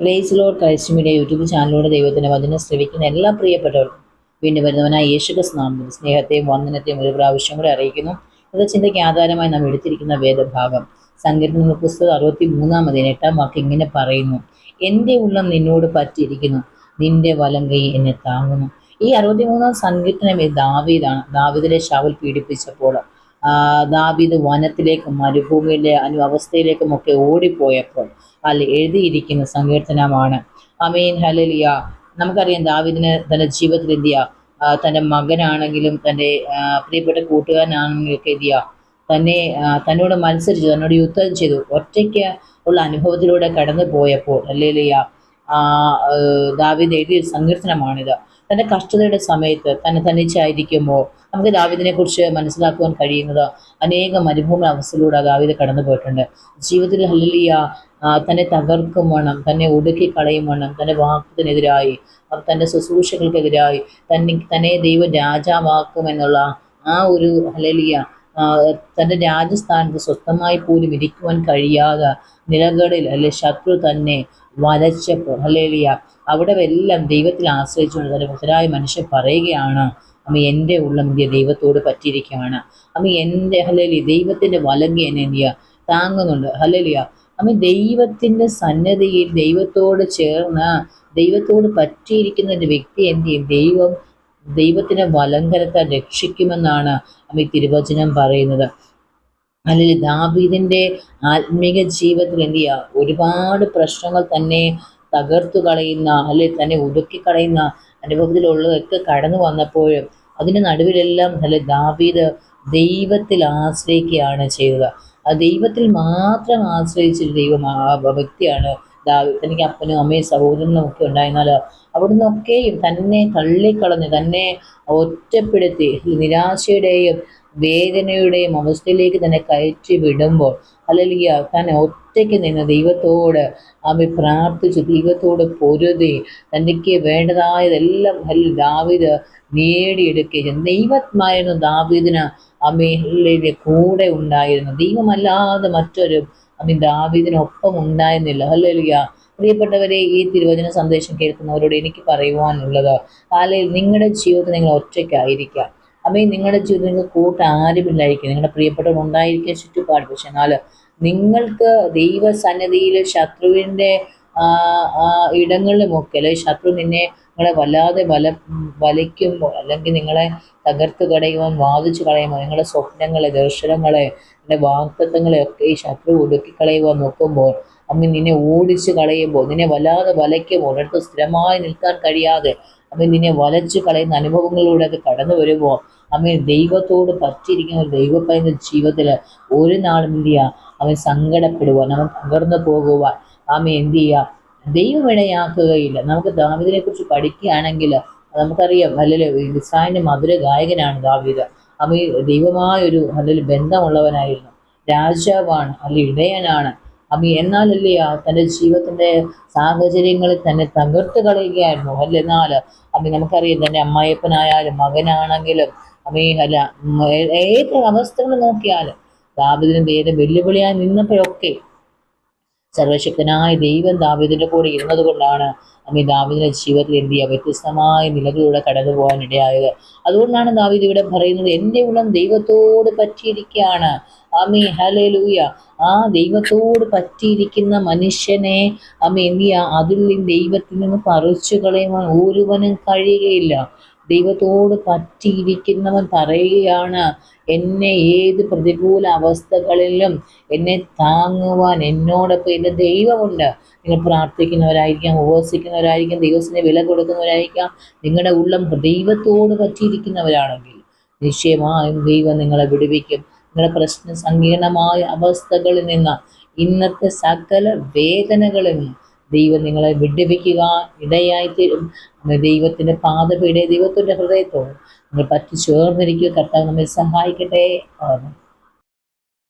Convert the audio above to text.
Praise Lord Christ Media YouTube ചാനലിലൂടെ ദൈവത്തിന്റെ വചനം ശ്രവിക്കുന്ന എല്ലാ പ്രിയപ്പെട്ടവർക്കും വീണ്ടും വരുന്നവനായ യേശുക്രിസ് നാമത്തിൽ സ്നേഹത്തെയും വന്ദനത്തെയും ഒരു പ്രാവശ്യം കൂടെ അറിയിക്കുന്നു. അത് ചിന്തയ്ക്ക് ആധാരമായി നാം എടുത്തിരിക്കുന്ന വേദഭാഗം. സങ്കീർത്തന പുസ്തകം അറുപത്തി മൂന്നാമതിന് എട്ടാം വാക്ക് ഇങ്ങനെ പറയുന്നു. എന്റെ ഉള്ളം നിന്നോട് പറ്റിയിരിക്കുന്നു. നിന്റെ വലം കൈ എന്നെ താങ്ങുന്നു. ഈ അറുപത്തിമൂന്നാം സങ്കീർത്തനം ദാവീദാണ്. ദാവീദിലെ ശാവൽ പീഡിപ്പിച്ചപ്പോൾ ദാവീദ് വനത്തിലേക്കും മരുഭൂമിയിലെ അനു അവസ്ഥയിലേക്കും ഒക്കെ ഓടിപ്പോയപ്പോൾ അല്ല എഴുതിയിരിക്കുന്ന സങ്കീർത്തനമാണ്. അമീൻ ഹലലിയ നമുക്കറിയാം ദാവീദിന് തന്റെ ജീവിതത്തിൽ എന്തിയ തന്റെ മകനാണെങ്കിലും തന്റെ പ്രിയപ്പെട്ട കൂട്ടുകാരനാണെങ്കിലും ഒക്കെ എന്തിയ തന്നെ തന്നോട് മത്സരിച്ചു തന്നോട് യുദ്ധം ചെയ്തു. ഒറ്റയ്ക്ക് ഉള്ള അനുഭവത്തിലൂടെ കടന്നു പോയപ്പോൾ അല്ലേലിയ ദാവീദ് എഴുതിയ സങ്കീർത്തനമാണിത്. തന്റെ കഷ്ടതയുടെ സമയത്ത് തന്നെ തനിച്ചായിരിക്കുമ്പോൾ നമുക്ക് ദാവിദിനെ കുറിച്ച് മനസ്സിലാക്കുവാൻ കഴിയുന്നത് അനേകം മരുഭൂമി അവസ്ഥയിലൂടെ ദാവീദ് കടന്നു പോയിട്ടുണ്ട്. ജീവിതത്തിൽ ഹല്ലിയ തന്നെ തകർക്കും വേണം തന്നെ ഒടുക്കി കളയും വേണം തന്റെ വാക്കത്തിനെതിരായി തന്റെ ശുശ്രൂഷകൾക്കെതിരായി തന്നെ തന്നെ ദൈവം രാജാവാക്കുമെന്നുള്ള ആ ഒരു ഹല്ലിയ തന്റെ രാജസ്ഥാനത്ത് സ്വസ്ഥമായി പോലും ഇരിക്കുവാൻ കഴിയാതെ നിലകളിൽ അല്ലെ ശത്രു തന്നെ വലച്ചപ്പോൾ. പുറലേലിയ അവിടെ എല്ലാം ദൈവത്തിൽ ആശ്രയിച്ചുകൊണ്ട് തന്നെ മുതലായ മനുഷ്യൻ പറയുകയാണ് അമ്മ എന്റെ ഉള്ളം എന്തിയ ദൈവത്തോട് പറ്റിയിരിക്കുകയാണ്. അമ്മ എന്റെ ഹലേലി ദൈവത്തിന്റെ വലങ്കി എന്നെ ഇന്ത്യ താങ്ങുന്നുണ്ട്. ഹലേലിയ അമ്മ ദൈവത്തിന്റെ സന്നദ്ധയിൽ ദൈവത്തോട് ചേർന്ന് ദൈവത്തോട് പറ്റിയിരിക്കുന്ന ഒരു വ്യക്തി എന്ത് ചെയ്യും? ദൈവം ദൈവത്തിന്റെ വലങ്കരത്തെ രക്ഷിക്കുമെന്നാണ് ഈ തിരുവചനം പറയുന്നത്. അല്ലെങ്കിൽ ദാവീദിന്റെ ആത്മീക ജീവിതത്തിൽ എന്ത് ചെയ്യുക ഒരുപാട് പ്രശ്നങ്ങൾ തന്നെ തകർത്തു കളയുന്ന അല്ലെങ്കിൽ തന്നെ ഒതുക്കി കളയുന്ന അനുഭവത്തിലുള്ളതൊക്കെ കടന്നു വന്നപ്പോഴും അതിന്റെ നടുവിലെല്ലാം നല്ല ദാവീദ് ദൈവത്തിൽ ആശ്രയിക്കുകയാണ് ചെയ്തത്. ആ ദൈവത്തിൽ മാത്രം ആശ്രയിച്ചൊരു ദൈവം ആ വ്യക്തിയാണ് ദാവീദ് തനിക്ക് അപ്പനും അമ്മയും സഹോദരനും ഒക്കെ ഉണ്ടായിരുന്നാൽ അവിടുന്ന് ഒക്കെയും തന്നെ തള്ളിക്കളഞ്ഞ് തന്നെ ഒറ്റപ്പെടുത്തി നിരാശയുടെയും വേദനയുടെയും അവസ്ഥയിലേക്ക് തന്നെ കയറ്റി വിടുമ്പോൾ അല്ലെങ്കിൽ തന്നെ ഒറ്റയ്ക്ക് നിന്ന് ദൈവത്തോട് അമ്മ പ്രാർത്ഥിച്ച് ദൈവത്തോട് പൊരുതി തനിക്ക് വേണ്ടതായതെല്ലാം ദാവീദ് നേടിയെടുക്കുകയും ദൈവമായിരുന്നു ദാവീദിന് അമ്മയുടെ കൂടെ ഉണ്ടായിരുന്നു ദൈവമല്ലാതെ മറ്റൊരു അമ്മ ദാവീദിനൊപ്പം ഉണ്ടായിരുന്നില്ല. ഹല്ലേലൂയ. പ്രിയപ്പെട്ടവരെ ഈ തിരുവചന സന്ദേശം കേൾക്കുന്നവരോട് എനിക്ക് പറയുവാനുള്ളത് അല്ലെങ്കിൽ നിങ്ങളുടെ ജീവിതത്തിൽ നിങ്ങൾ ഒറ്റയ്ക്കായിരിക്കാം. അമ്മേ നിങ്ങളുടെ ജീവിതത്തിൽ നിങ്ങൾ കൂട്ട് ആരുമില്ലായിരിക്കും. നിങ്ങളുടെ പ്രിയപ്പെട്ടവർ ഉണ്ടായിരിക്കുക ചുറ്റുപാട്. പക്ഷെ എന്നാൽ നിങ്ങൾക്ക് ദൈവസന്നിധിയിൽ ശത്രുവിന്റെ ഇടങ്ങളിലുമൊക്കെ അല്ലെങ്കിൽ ശത്രു നിന്നെ നിങ്ങളെ വല്ലാതെ വല വലയ്ക്കുമ്പോൾ അല്ലെങ്കിൽ നിങ്ങളെ തകർത്ത് കളയുവാൻ വാദിച്ചു കളയുമ്പോൾ നിങ്ങളുടെ സ്വപ്നങ്ങളെ ദർശനങ്ങളെ നിങ്ങളുടെ വാക്തത്വങ്ങളെ ഒക്കെ ഈ ശത്രു ഒടുക്കി കളയുവാൻ നോക്കുമ്പോൾ അമ്മ നിന്നെ ഓടിച്ചു കളയുമ്പോൾ നിന്നെ വല്ലാതെ വലയ്ക്കുമ്പോൾ ഒരിടത്ത് സ്ഥിരമായി നിൽക്കാൻ കഴിയാതെ അമ്മ നിന്നെ വലച്ചു കളയുന്ന അനുഭവങ്ങളിലൂടെ അത് കടന്നു വരുമ്പോൾ അമ്മ ദൈവത്തോട് പറ്റിയിരിക്കുന്ന ഒരു ദൈവപ്പൈന്റെ ജീവിതത്തിൽ ഒരു നാളും എന്ത് ചെയ്യുക അവൻ സങ്കടപ്പെടുവാൻ അവൻ തകർന്നു പോകുവാൻ. ആമ എന്ത് ചെയ്യുക ദൈവം ഇണയാക്കുകയില്ല നമുക്ക് ദാവിദിനെ കുറിച്ച് പഠിക്കുകയാണെങ്കിൽ നമുക്കറിയാം അല്ലെങ്കിൽ ഇസ്രായേലിന്റെ മധുര ഗായകനാണ് ദാവീദ്. ഈ ദൈവമായൊരു അല്ലെങ്കിൽ ബന്ധമുള്ളവനായിരുന്നു. രാജാവാണ് അല്ലെങ്കിൽ ഇടയനാണ്. അമ്മ എന്നാലല്ലേ തന്റെ ജീവിതത്തിന്റെ സാഹചര്യങ്ങളിൽ തന്നെ തകർത്ത് കളയുകയായിരുന്നു. അല്ല എന്നാൽ അപ്പം നമുക്കറിയാം തന്റെ അമ്മായപ്പനായാലും മകനാണെങ്കിലും അമ്മ അല്ല ഏത് അവസ്ഥകൾ നോക്കിയാലും ദാവിദിനെ ഏത് വെല്ലുവിളിയായി നിന്നപ്പോഴൊക്കെ സർവശക്തനായ ദൈവം ദാവിദിന്റെ കൂടെ ഇരുന്നത് കൊണ്ടാണ് അമ്മ ദാവീദിന്റെ ജീവിതത്തിൽ എന്ത് ചെയ്യുക വ്യത്യസ്തമായ നിലകളിലൂടെ കടന്നു പോകാൻ ഇടയായത്. അതുകൊണ്ടാണ് ദാവിദ് ഇവിടെ പറയുന്നത് എന്റെ ഉള്ളം ദൈവത്തോട് പറ്റിയിരിക്കുകയാണ് അമ്മി ഹലേലൂയ ആ ദൈവത്തോട് പറ്റിയിരിക്കുന്ന മനുഷ്യനെ അമ്മ എന്ത് അതിൽ ദൈവത്തിൽ നിന്ന് പറിച്ചു കളയുവാൻ ഒരുവനും കഴിയുകയില്ല. ദൈവത്തോട് പറ്റിയിരിക്കുന്നവൻ പറയുകയാണ് എന്നെ ഏത് പ്രതികൂല അവസ്ഥകളിലും എന്നെ താങ്ങുവാൻ എന്നോടൊപ്പം എന്റെ ദൈവമുണ്ട്. നിങ്ങൾ പ്രാർത്ഥിക്കുന്നവരായിരിക്കാം ഉപവസിക്കുന്നവരായിരിക്കാം ദൈവത്തിന് വില കൊടുക്കുന്നവരായിരിക്കാം. നിങ്ങളുടെ ഉള്ളം ദൈവത്തോട് പറ്റിയിരിക്കുന്നവരാണെങ്കിൽ നിശ്ചയമായും ദൈവം നിങ്ങളെ വിടുവിക്കും. നിങ്ങളുടെ പ്രശ്ന സങ്കീർണമായ അവസ്ഥകളിൽ നിന്ന് ഇന്നത്തെ സകല വേദനകളിൽ നിന്ന് ദൈവം നിങ്ങളെ വിടുവിക്കുക ഇടയായിത്തീരും. ദൈവത്തിന്റെ പാതപീഠയെ ദൈവത്തിന്റെ ഹൃദയത്തോട്. നിങ്ങൾ പറ്റി ചേർന്നിരിക്കുക കർത്താവ് നമ്മെ സഹായിക്കട്ടെ. ആമേൻ.